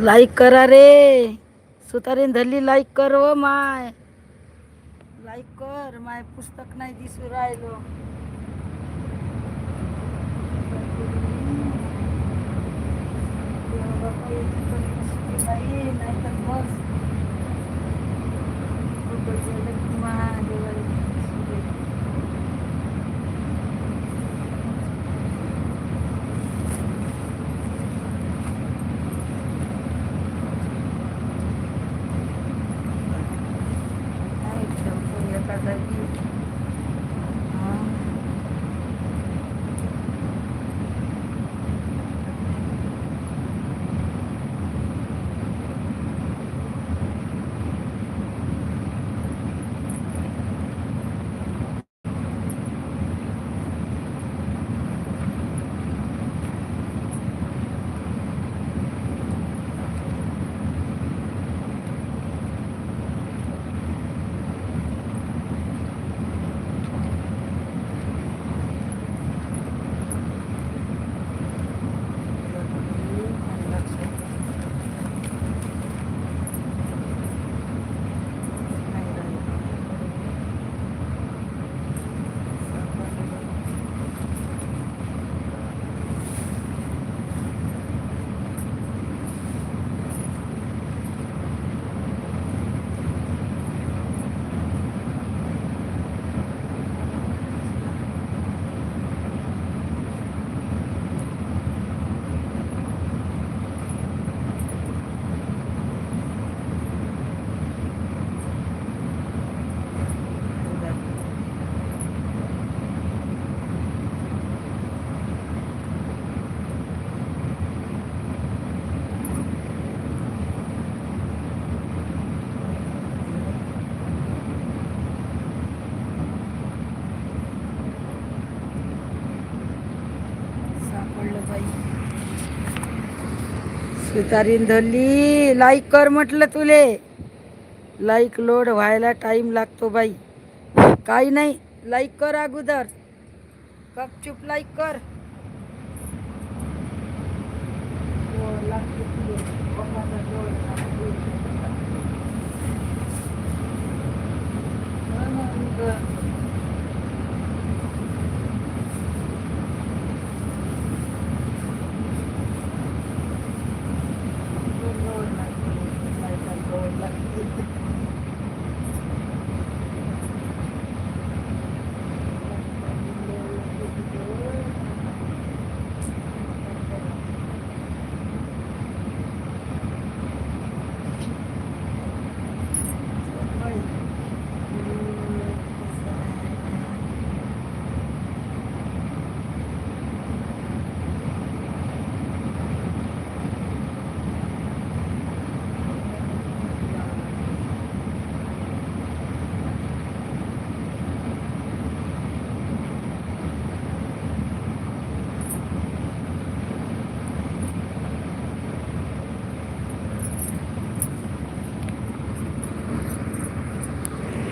Like करा रे. सुतारीन धरली like कर व माय. लाईक कर माय पुस्तक नाही दिसू राहिलो. नाही तर बस सुतारीन धरली. लाईक कर म्हटलं तुले. लाईक लोड व्हायला टाईम लागतो बाई. काही नाही. लाईक कर अगोदर. गपचूप लाईक कर.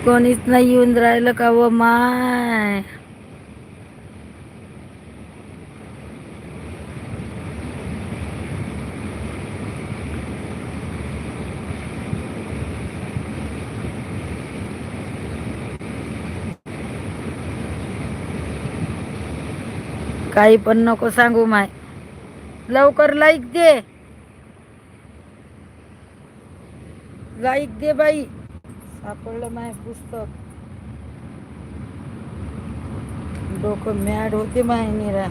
कोणीच नाही येऊन राहिलं का व माय? काही पण नको सांगू माय. लवकर लाईक दे. लाईक दे बाई. सापडलं माय पुस्तक. डोकं मॅड होते माय निरा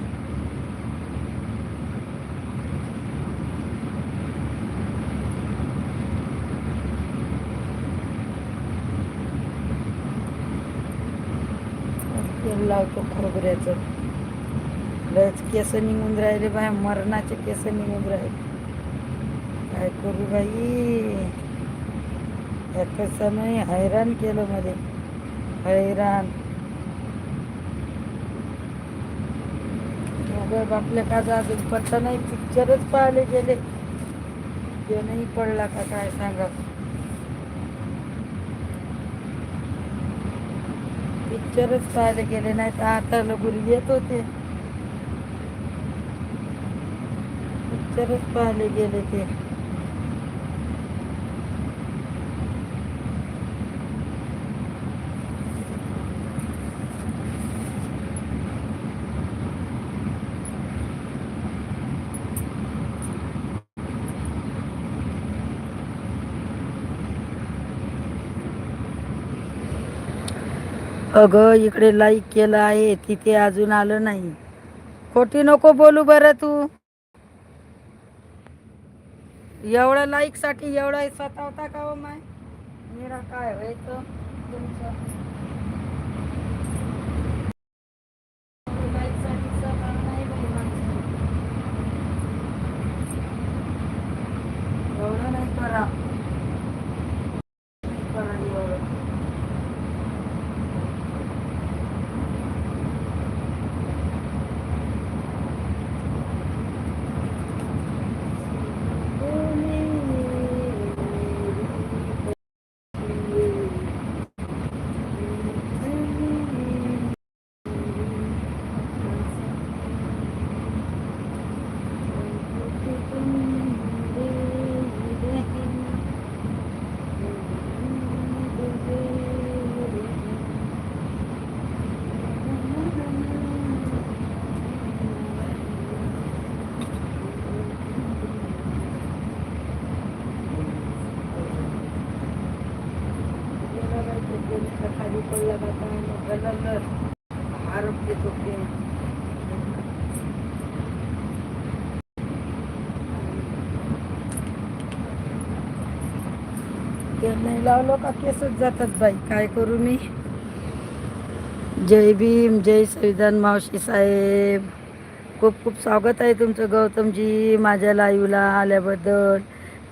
तेल लावतो खोबऱ्याचं. लयच केस निघून राहिले बाय मरणाचे केस निघून राहिले. काय करू बाई? या नाही हैराण केलं मध्ये हैराण. अगं आपल्या का अजून पत्ता नाही पिक्चरच पाहिले गेले. ते नाही पडला का काय सांगा. पिक्चरच पाहायला गेले नाही तर आता लगुरी येत होते. पिक्चरच पाहिले गेले ते. अगं इकडे लाईक केलं आहे तिथे अजून आलं नाही. खोटी नको बोलू बरं तू. एवढं लाईकसाठी एवढा होता का हो माय? मेरा काय व्हायचं? तुमचं लाईकसाठी स्वतः नाही बाई माणसं. एवढं नाही करा नाही करा एवढं खाली पडला का आरोग्य चुकते तेल नाही लावलं का? केसच जातात बाई. काय करू मी? जय भीम जय संविधान मावशी साहेब. खूप खूप स्वागत आहे तुमचं गौतमजी माझ्या लाईव्हला आल्याबद्दल.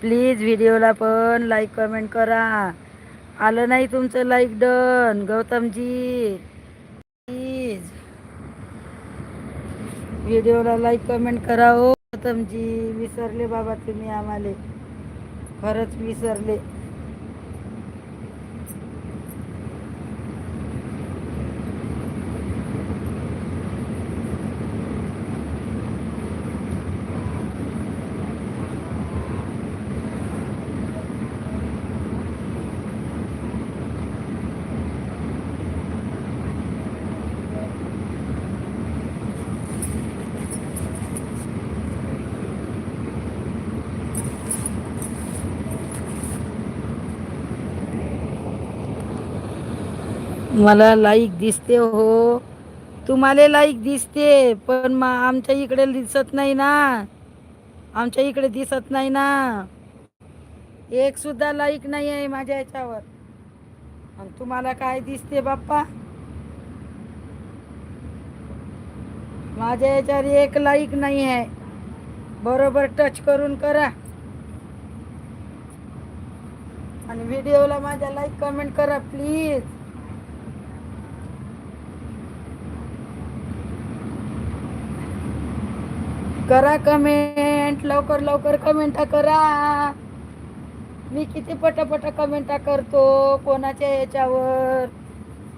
प्लीज व्हिडिओला पण लाईक कमेंट करा. आलं नाही तुमचं लाईक डन गौतमजी. प्लीज व्हिडिओला लाईक कमेंट करा हो गौतमजी. विसरले बाबा तुम्ही आम्हाला. खरंच विसरले. मला लाईक दिसते हो. तुम्हाला लाईक दिसते पण मग आमच्या इकडे दिसत नाही ना. आमच्या इकडे दिसत नाही ना. एक सुद्धा लाईक नाही आहे माझ्या याच्यावर आणि तुम्हाला काय दिसते बाप्पा? माझ्या याच्यावर एक लाईक नाही आहे. बरोबर टच करून करा. आणि व्हिडिओला माझ्या लाईक कमेंट करा प्लीज. करा कमेंट लवकर लवकर कमेंट करा. मी किती पटापट कमेंट करतो कोणाच्या याच्यावर?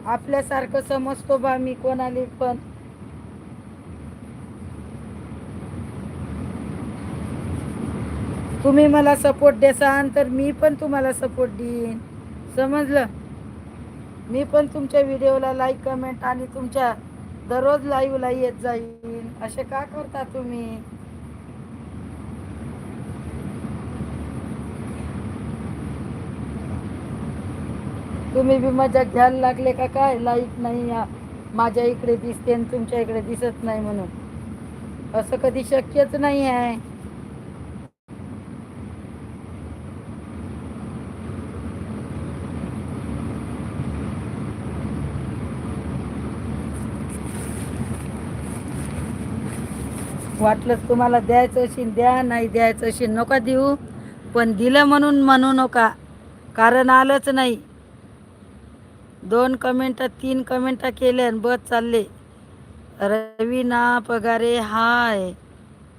आपल्यासारखं समजतो बा मी कोणाला पण. तुम्ही मला सपोर्ट देसान तर मी पण तुम्हाला सपोर्ट देईन. समजलं? मी पण तुमच्या व्हिडिओला लाईक कमेंट आणि तुमच्या दररोज लाईव्हला येत जाईल. असे का करता तुम्ही? तुम्ही बी मजा घ्यायला लागले का काय? लाइट नाही माझ्या इकडे दिसते आणि तुमच्या इकडे दिसत नाही म्हणून. असं कधी शक्यच नाही आहे वाटलंच तुम्हाला द्यायचं असेल द्या नाही द्यायचं असेल नका देऊ. पण दिलं म्हणून म्हणू नका कारण आलंच नाही. दोन कमेंट तीन कमेंट केले आणि बस चालले. रवीना पगारे हाय.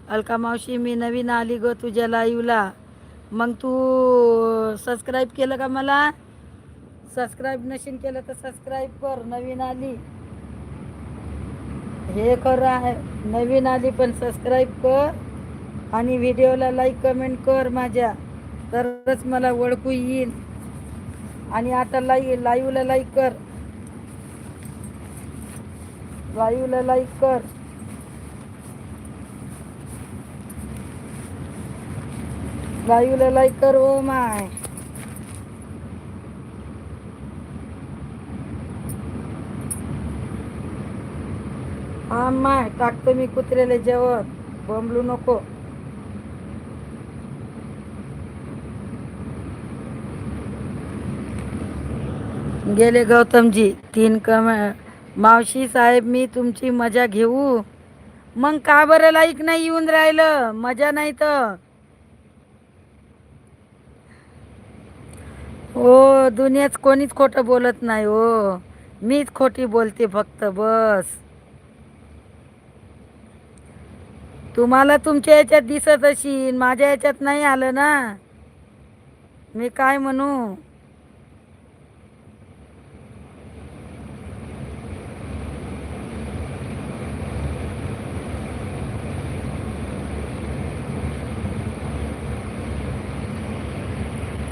अलका मावशी मी नवीन आली ग तुझ्या लाईव्हला मग तू सबस्क्राईब केलं का मला? सबस्क्राईब नशीन केलं तर सबस्क्राईब कर नवीन आली. हे कर आहे. नवीन आली पण सबस्क्राईब कर आणि व्हिडिओला लाईक कमेंट कर माझ्या. तरच मला ओळखू येईल. आणि आता लाई लाईव्हला लाईक कर. लाईव्हला लाईक कर. लाईव्हला लाईक कर ओ माय हा माय टाकतो मी कुत्र्याला जेवण. बोंबलू नको. गेले गौतमजी तीन कम मावशी साहेब मी तुमची मजा घेऊ. मग का बरं लाईक नाही येऊन राहिलं? मजा नाही तर. हो दुनियाच कोणीच खोटं बोलत नाही हो. मीच खोटी बोलते फक्त बस. तुम्हाला तुमच्या याच्यात दिसत अशी माझ्या याच्यात नाही आलं ना. मी काय म्हणू?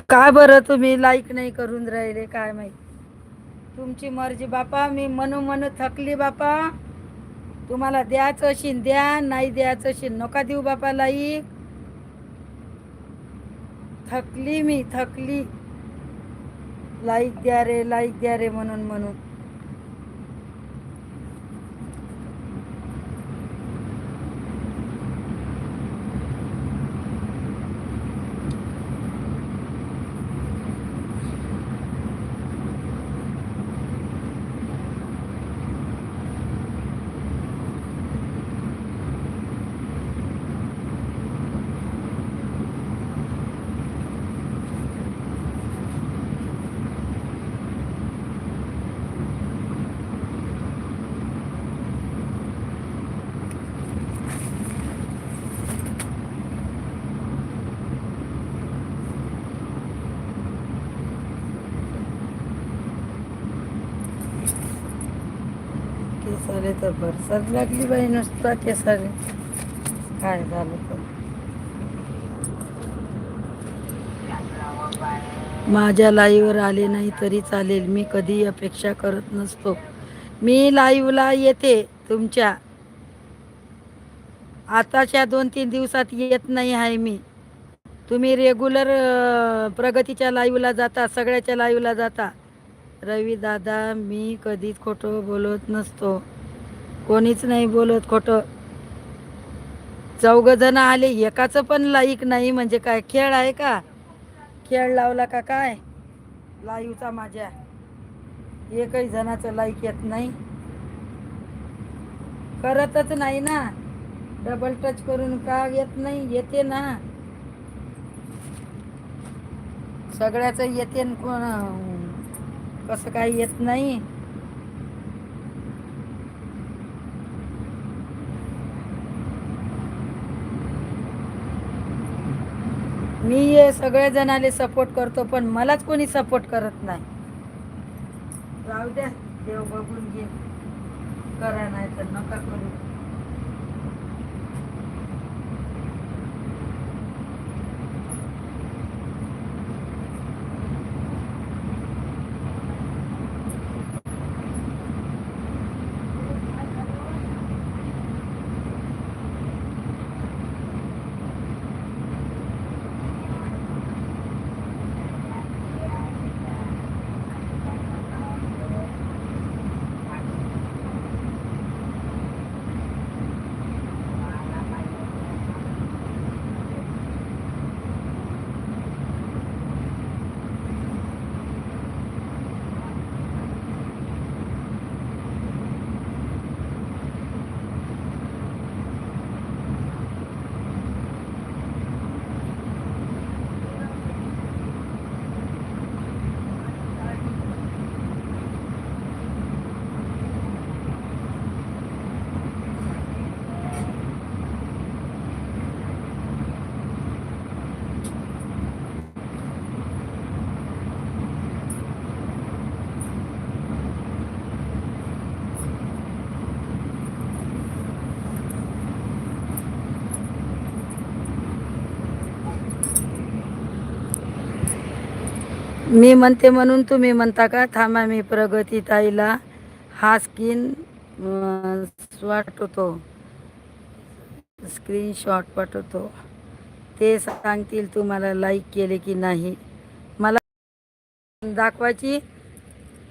काय बरं तुम्ही लाईक नाही करून राहिले? काय माहिती? तुमची मर्जी बापा. मी म्हणू म्हणू थकली बापा. तुम्हाला द्यायचं असेल द्या. नाही द्यायचं असेल नका देऊ बापा लाईक थकली मी थकली. लाईक द्या रे लाईक द्या रे म्हणून म्हणून. तर बरसात लागली बाई नुसता केसरे काय झालं तर? माझ्या लाईव्हवर आले नाही तरी चालेल. मी कधी अपेक्षा करत नसतो. मी लाईव्हला येते तुमच्या. आताच्या दोन तीन दिवसात येत नाही आहे मी. तुम्ही रेग्युलर प्रगतीच्या लाईव्हला जाता सगळ्याच्या लाईव्हला जाता. रवी दादा मी कधीच खोटं बोलत नसतो. कोणीच नाही बोलत खोटं. चौघ जण आले एकाचं पण लाईक नाही म्हणजे काय खेळ आहे का? खेळ लावला का काय? लाईवचा माझ्या. एकही जणाचं लाईक येत नाही. करतच नाही ना. डबल टच करून का येत नाही? येते ना. सगळ्याच येते कोण? कसं काय येत नाही? मी हे सगळे जणाले सपोर्ट करतो पण मलाच कोणी सपोर्ट करत नाही. राहू द्या देव बघून घे. करा नाही तर नका करू. मी म्हणते म्हणून तुम्ही म्हणता का? थांबा मी प्रगती ताईला हा स्किन पाठवतो स्क्रीनशॉट पाठवतो. ते सांगतील तुम्हाला लाईक केले की नाही. मला दाखवायची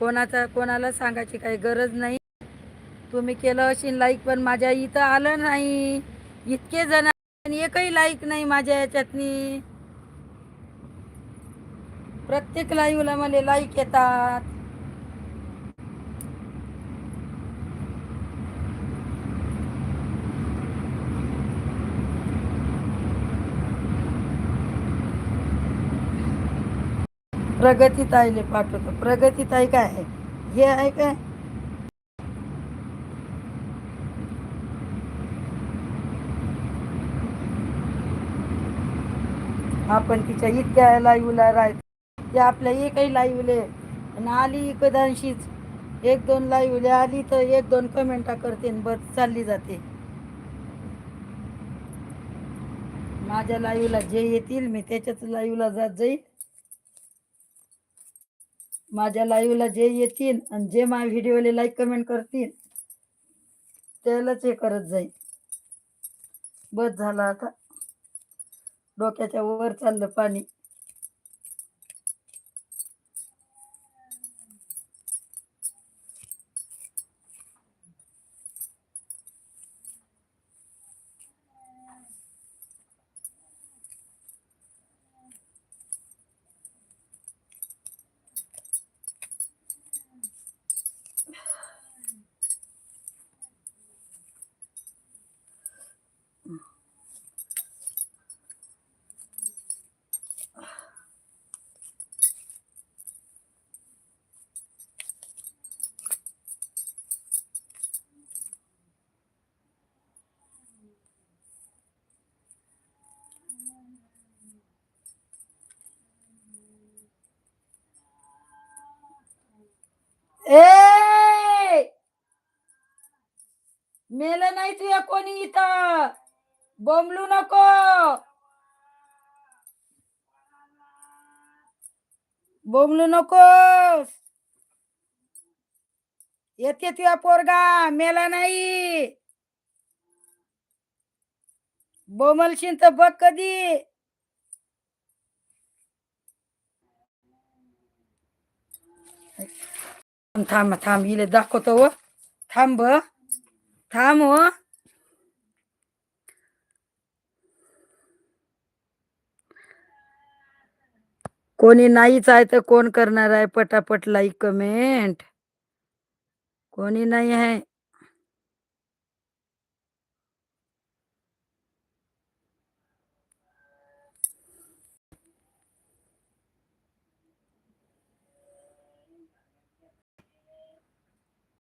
कोणाचा कोणाला सांगायची काही गरज नाही. तुम्ही केलं असेल लाईक पण माझ्या इथं आलं नाही. इतके जण एकही लाईक नाही माझ्या याच्यातनी. प्रत्येक लाईव्हला मला लाईक येतात. प्रगती ताईले पाठवतो. प्रगती ताई काय आहे? हे आहे काय? आपण तिच्या इतक्या लाईव्हला राहत ते आपल्या एकही लाईव्हले आणि आली इकदांशीच एक दोन लाईव्हले आली तर एक दोन कमेंटा करते आणि बस चालली जाते. माझ्या लाईव्हला जे येतील मी त्याच्याच लाईव्हला जात जाईल माझ्या लाईव्हला जे येतील आणि जे माझ्या व्हिडिओला लाईक कमेंट करतील त्यालाच हे करत जाईल बस झालं आता. डोक्याच्या वर चाललं पाणी. ए नाही तुया कोणी इथं. बोंबलू नको. बोंबलू नको. येते तुया पोरगा मेला नाही. बोमलशीन तर बघ कधी. थांब थांब इले दाखवतो व थांब थांब हो कोणी नाहीच आहे तर कोण करणार आहे पटापट लाईक कमेंट कोणी नाही आहे